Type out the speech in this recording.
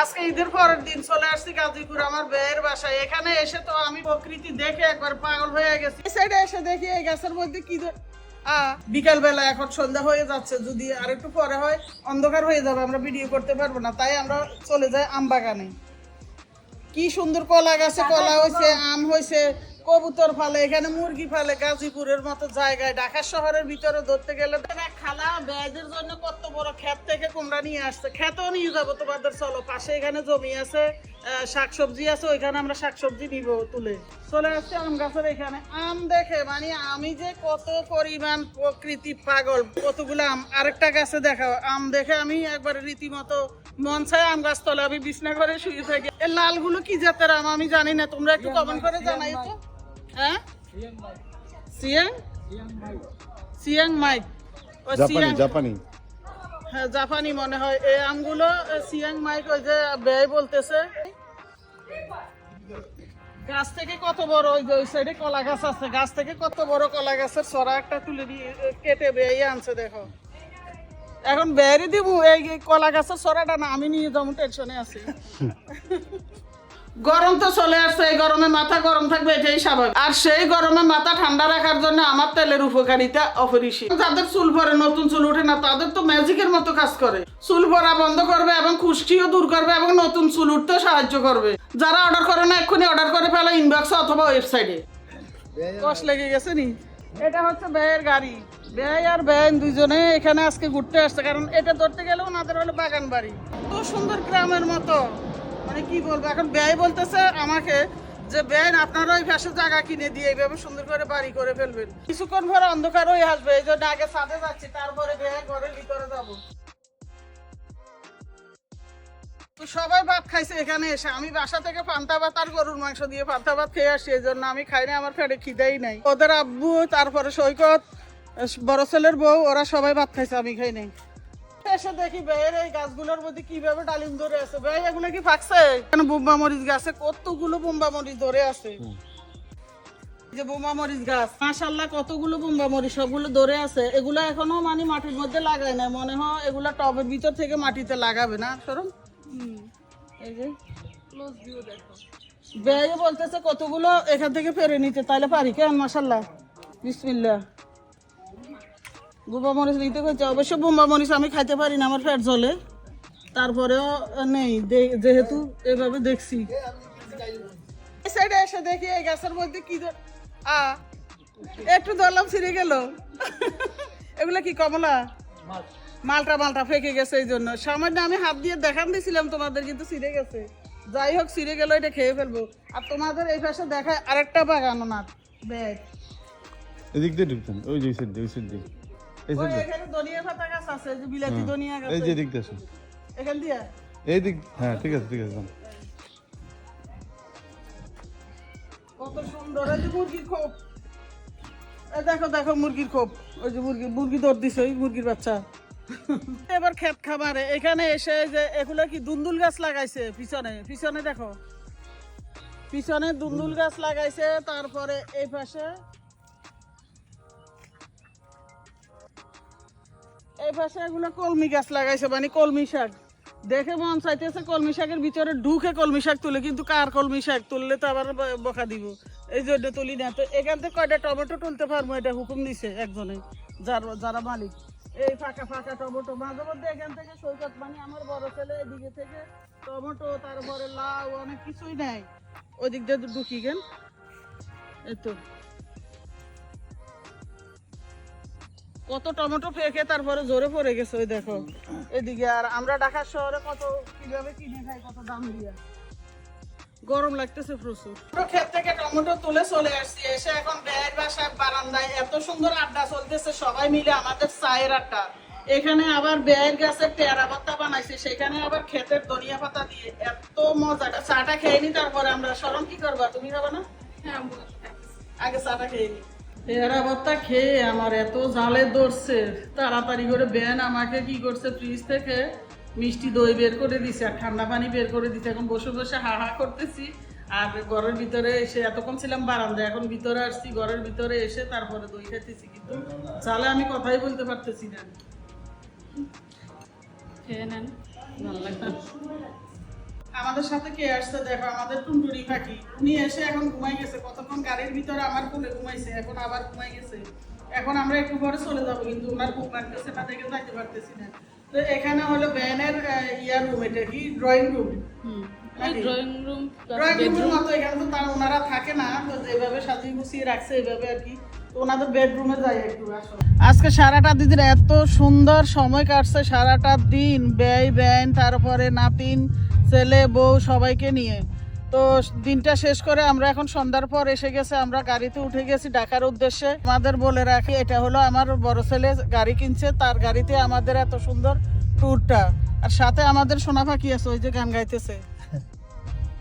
আজকে ঈদের পরের দিন চলে আসছি গাজীপুর আমার বেয়ের বাসায়। এখানে এসে তো আমি প্রকৃতি দেখে একবার পাগল হয়ে গেছি। সাইডে এসে দেখি এই গাছের মধ্যে কি বিকাল বেলা এখন সন্ধ্যা হয়ে যাচ্ছে, যদি আর একটু পরে হয় অন্ধকার হয়ে যাবে, আমরা ভিডিও করতে পারব না। তাই আমরা চলে যাই আম বাগানে কি সুন্দর কলা গাছে কলা হয়েছে, আম হয়েছে কবুতর ফালে এখানে মুরগি ফালে গাজীপুরের মতো জায়গায়। ঢাকা শহরের ভিতরে ধরতে গেলে খালা বেদের জন্য কত বড় ক্ষেত থেকে কুমড়া নিয়ে আসছে। খেতেও নিয়ে যাব তোমাদের চলো পাশে এখানে জমি আছে শাকসবজি আছে ওইখানে আমরা শাকসবজি নিব তুলে। চলে আসছে আম গাছের এখানে। আম দেখে মানে আমি যে কত পরিমাণ প্রকৃতি পাগল কতগুলো আম আরেকটা গাছে দেখাও। আম দেখে আমি একবার রীতিমতো মন চায় আম গাছ তলে আমি বিছনা করে শুয়ে থাকি। লালগুলো কি জাতের আম? আমি জানি না তোমরা একটু কমেন্ট করে জানাই তো। হ্যাঁ সিয়াং সিয়াং মাইক জাপানি জাপানি হ্যাঁ জাপানি মনে হয়। এই আমগুলো সিয়াং মাইক ওই যে ব্যয় বলতেছে। গাছ থেকে কত বড় ওই যে ওই সাইডে কলা গাছ আছে। গাছ থেকে কত বড় কলা গাছের সরা একটা তুলে দিয়ে কেটে বেয়ে আনছে দেখো। এখন বেয়ারি দিব এই কলা গাছের সরাটা না আমি নিয়ে যাব টেনশনে আছি। গরম তো চলে আসছে, এই গরমে মাথা গরম থাকবে, এটাই স্বাভাবিক। আর সেই গরমে মাথা ঠান্ডা রাখার জন্য আমার তেলের উপকারিতা অপরিসীম। যাদের চুল পরে, নতুন চুল ওঠে না, তাদের তো ম্যাজিকের মতো কাজ করে। চুল পরা বন্ধ করবে এবং খুশকিও দূর করবে এবং নতুন চুল উঠতেও সাহায্য করবে। যারা অর্ডার করে না, এক্ষুনি অর্ডার করে ফেলো ইনবক্সে অথবা ওয়েবসাইটে। কষ্ট লেগে গেছে নি? এটা হচ্ছে ব্যয়ের গাড়ি। ব্যয় আর ব্যয়, দুইজনে এখানে আজকে ঘুরতে আসছে, কারণ এটা ধরতে গেলেও ওনাদের হলো বাগান বাড়ি তো সুন্দর গ্রামের মতো। মানে কি বলব, এখন ব্যয় বলতেছে আমাকে যে, ব্যয় আপনারা ওই পাশে জায়গা কিনে দিয়ে এইভাবে সুন্দর করে বাড়ি করে ফেলবেন। কিছুক্ষণ পরে অন্ধকার হয়ে আসবে, এই জন্য আগে ছাদে যাচ্ছি, তারপরে ব্যয় ঘরের ভিতরে যাব। সবাই ভাত খাইছে এখানে এসে। আমি বাসা থেকে পান্তা ভাত আর গরুর মাংস দিয়ে পান্তা ভাত খেয়ে আসছি এই জন্য আমি খাই না আমার পেটে খিদেই নাই। ওদের আব্বু, তারপরে সৈকত, বড় ছেলের বউ, ওরা সবাই ভাত খাইছে, আমি খাই নাই। এসে দেখি বেয়ের এই গাছগুলোর মধ্যে কীভাবে ডালিম ধরে আছে? বেয়ে এগুলো কি পাকছে এখানে বোম্বা মরিচ গাছে কতগুলো বোম্বা মরিচ ধরে আছে? যে বোম্বা মরিচ গাছ মাশাল্লাহ কতগুলো বোম্বা মরিচ সবগুলো ধরে আছে। এগুলো এখনও মানে মাটির মধ্যে লাগায় না মনে হয় এগুলো টবের ভিতর থেকে মাটিতে লাগাবে না সরম এই যে। ক্লোজ ভিউ দেখো। বেয়ে বলতেছে কতগুলো এখান থেকে ফেরে নিতে তাহলে পারি কেন মাশাল্লাহ বিসমিল্লাহ। বোম্বা মরিচ নিতে হচ্ছে অবশ্য বোম্বা মরিচ আমি খাইতে পারি না আমার পেট জ্বলে। তারপরেও নেই যেহেতু এভাবে দেখছি। সাইডে এসে দেখি এই গাছের মধ্যে কি আ, একটু ধরলাম, ছিঁড়ে গেল। এগুলো কি কমলা? মালটা মালটা ফেঁকে গেছে এই জন্য। সামান্য আমি হাত দিয়ে দেখান দিছিলাম, তোমাদের কিন্তু ছিঁড়ে গেছে। যাই হোক, ছিঁড়ে গেল, এটা খেয়ে ফেলব। আর তোমাদের এই পাশে দেখায় আরেকটা বাগান ওনার। ব্যাগ এদিক দিয়ে ঢুকতেন ওই যে সাইড দিয়ে, ওই সাইড দিয়ে। এই ওই সাইড দিয়ে এখানে ধনিয়া পাতা গাছ আছে এই যে বিলাতি ধনিয়া গাছ এই যে দিক দিয়ে এখান দিয়ে? এই দিক হ্যাঁ ঠিক আছে ঠিক আছে কত সুন্দর এই যে মুরগির খোপ। দেখো দেখো মুরগির খোপ। ওই যে মুরগি মুরগি দৌড় দিছে ওই মুরগির বাচ্চা। এবার খেত খামারে এখানে এসে যে এগুলো কি দুন্দুল গাছ লাগাইছে পিছনে? পিছনে দেখো। পিছনে দুন্দুল গাছ লাগাইছে তারপরে এই পাশে এই এগুলো কলমি গাছ লাগাইছে মানে কলমি শাক। দেখে মন চাইতেছে কলমি শাকের ভিতরে ঢুকে কলমি শাক তুলে, কিন্তু কার কলমি শাক তুললে তো আবার বকা দিব? এই জন্য তুলি না। তো এখান থেকে কয়টা টমেটো তুলতে পারব, এটা হুকুম দিছে একজনে, যার, যারা মালিক। এই ফাঁকা ফাঁকা টমেটো, মাঝে মধ্যে এখান থেকে সৈকত মানে আমার বড় ছেলে এদিকে থেকে টমেটো, তারপরে লাউ, অনেক কিছুই নেয়। ওই দিক দিয়ে ঢুকি গেন এই তো। কত টমেটো ফেঁকে তারপরে জোরে পড়ে গেছে ওই দেখো। এদিকে আর আমরা ঢাকার শহরে কত কীভাবে কিনে খাই কত দাম দিয়ে। গরম লাগতেছে প্রচুর। পুরো ক্ষেত থেকে টমেটো তুলে চলে আসছি এসে এখন ব্যয়ের বাসায় বারান্দায় এত সুন্দর আড্ডা চলতেছে সবাই মিলে আমাদের চায়ের আড্ডা। এখানে আবার ব্যয়ের গাছের পেয়ারা পাতা বানাইছে সেখানে আবার ক্ষেতের ধনিয়া পাতা দিয়ে এত মজা। চাটা খেয়ে নি তারপরে আমরা সরম কি করবা? তুমি খাবা না? হ্যাঁ আগে চাটা খেয়ে নি। পেয়ারা ভর্তা খেয়ে আমার এত জালে ধরছে। তাড়াতাড়ি করে বেন আমাকে কি করছে ফ্রিজ থেকে? মিষ্টি দই বের করে দিছে আর ঠান্ডা পানি বের করে দিছে। এখন বসে বসে হা হা করতেছি। আর ঘরের ভিতরে এসে এতক্ষণ ছিলাম বারান্দা এখন ভিতরে আসছি, ঘরের ভিতরে এসে তারপরে দই খাইতেছি কিন্তু। জালে আমি কথাই বলতে পারতেছি না। খেয়ে নেন। ভালো লাগবে। আমাদের সাথে কে আসছে দেখো আমাদের টুনটুনি পাখি উনি এসে এখন ঘুমাই গেছে। কতক্ষণ গাড়ির ভিতরে আমার কোলে ঘুমাইছে এখন আবার ঘুমাই গেছে। এখন আমরা একটু পরে চলে যাব কিন্তু ওনার ঘুম লাগতেছে না দেখে যাইতে পারতেছি না। তো এখানে হলো ব্যানের ইয়ার রুম এটা কি? Drawing room drawing room drawing রুমের মতো এখানে তো তার ওনারা থাকে না তো যেভাবে সাজিয়ে গুছিয়ে রাখছে এইভাবে আর কি। ওনাদের বেডরুমে যাই একটু আজকে সারাটা দিদির এত সুন্দর সময় কাটছে সারাটা দিন ব্যয় ব্যয় তারপরে নাতিন ছেলে, বউ সবাইকে নিয়ে। তো দিনটা শেষ করে আমরা এখন সন্ধ্যার পর এসে গেছে, আমরা গাড়িতে উঠে গেছি ডাকার উদ্দেশ্যে। আমাদের বলে রাখি, এটা হলো আমার বড় ছেলে গাড়ি কিনছে, তার গাড়িতে আমাদের এত সুন্দর ট্যুরটা আর সাথে আমাদের সোনা পাখি আছে, ওই যে গান গাইতেছে।